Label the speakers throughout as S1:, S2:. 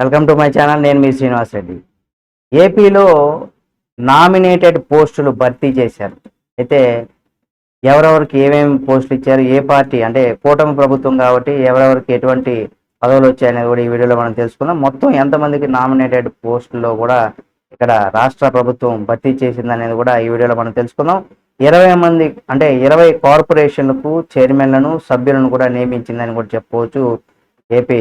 S1: Welcome to my channel నేను మీ శ్రీనివాస్ రెడ్డి. ఏపీలో nominated పోస్టులు భర్తీ చేశారు. అయితే ఎవరెవరికి ఏమేమి పోస్టులు ఇచ్చారు ఏ పార్టీ అంటే కూటమి ప్రభుత్వం కాబట్టి ఎవరెవరికి ఎటువంటి పదవులు వచ్చాయనేది కూడా ఈ వీడియోలో మనం తెలుసుకుందాం. మొత్తం ఎంతమందికి నామినేటెడ్ పోస్టుల్లో కూడా ఇక్కడ రాష్ట్ర ప్రభుత్వం భర్తీ చేసింది అనేది కూడా ఈ వీడియోలో మనం తెలుసుకుందాం. ఇరవై మంది అంటే ఇరవై కార్పొరేషన్లకు చైర్మన్లను సభ్యులను కూడా నియమించిందని కూడా చెప్పుకోవచ్చు ఏపీ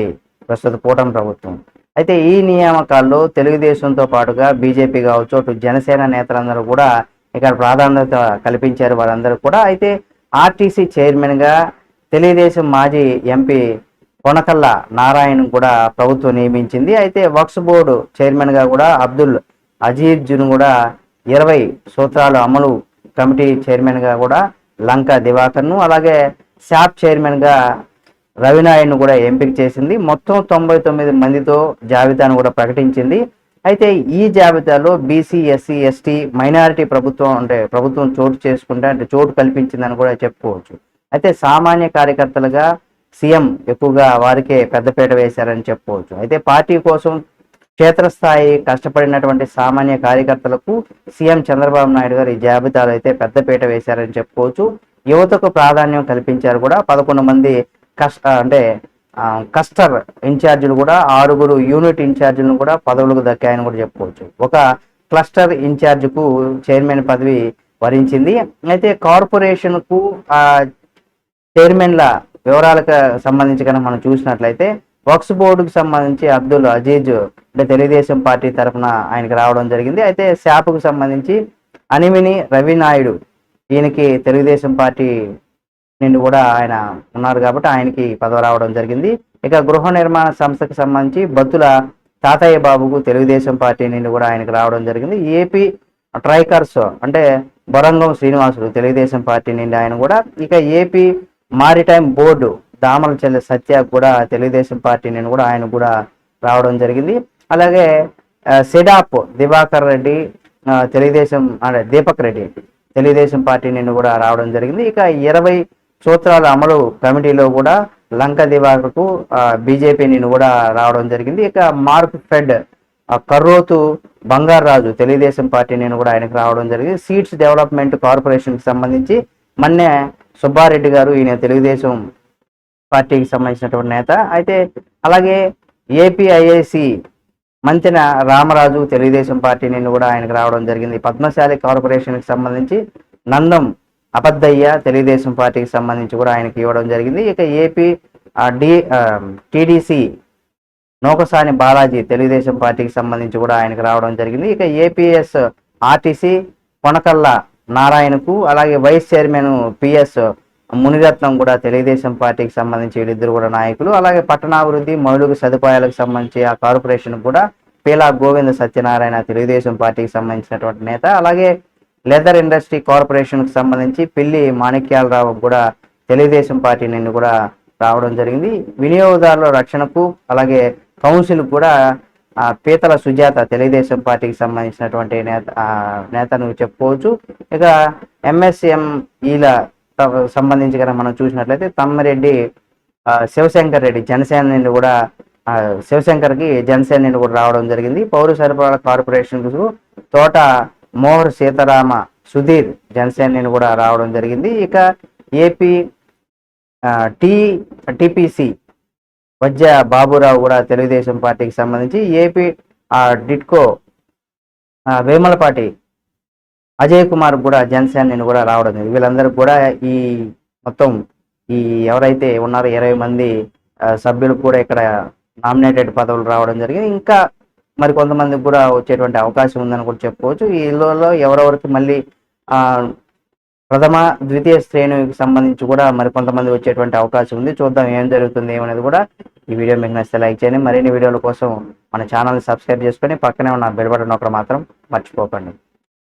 S1: ప్రస్తుత కూటమి ప్రభుత్వం. అయితే ఈ నియామకాల్లో తెలుగుదేశంతో పాటుగా బీజేపీ కావచ్చు అటు జనసేన నేతలందరూ కూడా ఇక్కడ ప్రాధాన్యత కల్పించారు వారందరూ కూడా. అయితే ఆర్టీసీ చైర్మన్గా తెలుగుదేశం మాజీ ఎంపీ కొనకల్ల నారాయణ కూడా ప్రభుత్వం నియమించింది. అయితే వక్స్ బోర్డు చైర్మన్గా కూడా అబ్దుల్ అజీర్జును కూడా ఇరవై సూత్రాలు అమలు కమిటీ చైర్మన్గా కూడా లంక దివాకర్ను అలాగే శాప్ చైర్మన్గా రవినాయుడును కూడా ఎంపిక చేసింది. మొత్తం తొంభై తొమ్మిది మందితో జాబితాను కూడా ప్రకటించింది. అయితే ఈ జాబితాలో బీసీ ఎస్సీ ఎస్టీ మైనారిటీ ప్రభుత్వం అంటే ప్రభుత్వం చోటు చేసుకుంటే అంటే చోటు కల్పించిందని కూడా చెప్పుకోవచ్చు. అయితే సామాన్య కార్యకర్తలుగా సీఎం ఎక్కువగా వారికే పెద్దపీట వేశారని చెప్పుకోవచ్చు. అయితే పార్టీ కోసం క్షేత్రస్థాయి కష్టపడినటువంటి సామాన్య కార్యకర్తలకు సీఎం చంద్రబాబు నాయుడు గారు ఈ జాబితాలో అయితే పెద్దపీట వేశారని చెప్పుకోవచ్చు. యువతకు ప్రాధాన్యం కల్పించారు కూడా. పదకొండు మంది కష్ట అంటే కస్టర్ ఇన్ఛార్జీలు కూడా ఆరుగురు యూనిట్ ఇన్ఛార్జీలను కూడా పదవులకు దక్కాయని కూడా చెప్పుకోవచ్చు. ఒక క్లస్టర్ ఇన్ఛార్జ్కు చైర్మన్ పదవి వరించింది. అయితే కార్పొరేషన్కు చైర్మన్ల వివరాలకు సంబంధించి కనుక మనం చూసినట్లయితే వక్స్ బోర్డుకు సంబంధించి అబ్దుల్ అజీజ్ అంటే తెలుగుదేశం పార్టీ తరఫున ఆయనకి రావడం జరిగింది. అయితే శాప్కు సంబంధించి అనిమిని రవి నాయుడు ఈయనకి తెలుగుదేశం పార్టీ నుండి కూడా ఆయన ఉన్నారు కాబట్టి ఆయనకి పదవి రావడం జరిగింది. ఇక గృహ నిర్మాణ సంస్థకు సంబంధించి బత్తుల తాతయ్య బాబుకు తెలుగుదేశం పార్టీ నుండి కూడా ఆయనకు రావడం జరిగింది. ఏపీ ట్రైకర్స్ అంటే బొరంగం శ్రీనివాసుడు తెలుగుదేశం పార్టీ నుండి ఆయన కూడా. ఇక ఏపీ మారిటైమ్ బోర్డు దామల చెల్లె సత్య కూడా తెలుగుదేశం పార్టీ నుండి కూడా ఆయన కూడా రావడం జరిగింది. అలాగే ఆ, సెడాప్ దివాకర్ రెడ్డి తెలుగుదేశం అంటే దీపక్ రెడ్డి తెలుగుదేశం పార్టీ నుండి కూడా రావడం జరిగింది. ఇక ఇరవై సూత్రాల అమలు కమిటీలో కూడా లంక దివాకర్కు బీజేపీ నేను కూడా రావడం జరిగింది. ఇక mark fed Karrothu Bangaraju Telugu Desam party నేను కూడా ఆయనకు రావడం జరిగింది. సీట్స్ డెవలప్మెంట్ కార్పొరేషన్కి సంబంధించి మన్నే సుబ్బారెడ్డి గారు ఈయన తెలుగుదేశం పార్టీకి సంబంధించినటువంటి నేత. అయితే అలాగే ఏపీఐఐసి మంచిన రామరాజు తెలుగుదేశం పార్టీ నేను కూడా ఆయనకు రావడం జరిగింది. పద్మశాలి కార్పొరేషన్కి సంబంధించి నందం అబద్దయ్య తెలుగుదేశం పార్టీకి సంబంధించి కూడా ఆయనకి ఇవ్వడం జరిగింది. ఇక AP D TDC Nokasani Balaji Telugu Desam పార్టీకి సంబంధించి కూడా ఆయనకు రావడం జరిగింది. ఇక ఏపీఎస్ ఆర్టీసీ కొనకల్ల నారాయణకు అలాగే వైస్ చైర్మన్ పిఎస్ మునిరత్నం కూడా తెలుగుదేశం పార్టీకి సంబంధించి వీళ్ళిద్దరు కూడా నాయకులు. అలాగే పట్టణాభివృద్ధి మౌలిక సదుపాయాలకు సంబంధించి ఆ కార్పొరేషన్ కూడా పీలా గోవింద సత్యనారాయణ తెలుగుదేశం పార్టీకి సంబంధించినటువంటి నేత. అలాగే లెదర్ ఇండస్ట్రీ కార్పొరేషన్కి సంబంధించి పిల్లి మాణిక్యాలరావు కూడా తెలుగుదేశం పార్టీ నుండి కూడా రావడం జరిగింది. వినియోగదారుల రక్షణకు అలాగే కౌన్సిల్ కూడా పీతల సుజాత తెలుగుదేశం పార్టీకి సంబంధించినటువంటి నేత ఆ, నేతను చెప్పుకోవచ్చు. ఇక ఎంఎస్ఎంఈల సంబంధించి కనుక మనం చూసినట్లయితే తమ్మిరెడ్డి శివశంకర్ రెడ్డి జనసేన నుండి కూడా శివశంకర్కి జనసేన నుండి కూడా రావడం జరిగింది. పౌర సరఫరాల కార్పొరేషన్ తోట మోహర్ సీతారామ సుధీర్ జనసేనని కూడా రావడం జరిగింది. ఇక AP T TPC Vajja Baburao కూడా తెలుగుదేశం పార్టీకి సంబంధించి ఏపీ ఆ, డిట్కో వేమలపాటి అజయ్ కుమార్ కూడా జనసేన నేను కూడా రావడం జరిగింది. వీళ్ళందరూ కూడా ఈ మొత్తం ఈ ఎవరైతే ఉన్నారో ఇరవై మంది సభ్యులు కూడా ఇక్కడ నామినేటెడ్ పదవులు రావడం జరిగింది. ఇంకా మరి కొంతమందికి కూడా వచ్చేటువంటి అవకాశం ఉందని కూడా చెప్పుకోవచ్చు. వీళ్ళలో ఎవరెవరికి మళ్ళీ ఆ, ప్రథమ ద్వితీయ శ్రేణికి సంబంధించి కూడా మరి కొంతమంది వచ్చేటువంటి అవకాశం ఉంది. చూద్దాం ఏం జరుగుతుంది ఏమనేది కూడా ఈ వీడియో మీకు నచ్చితే లైక్ చేయండి. మరిన్ని వీడియోల కోసం మన ఛానల్ సబ్స్క్రైబ్ చేసుకొని పక్కనే ఉన్న బెల్ బటన్ ఒకటి మాత్రం మర్చిపోకండి.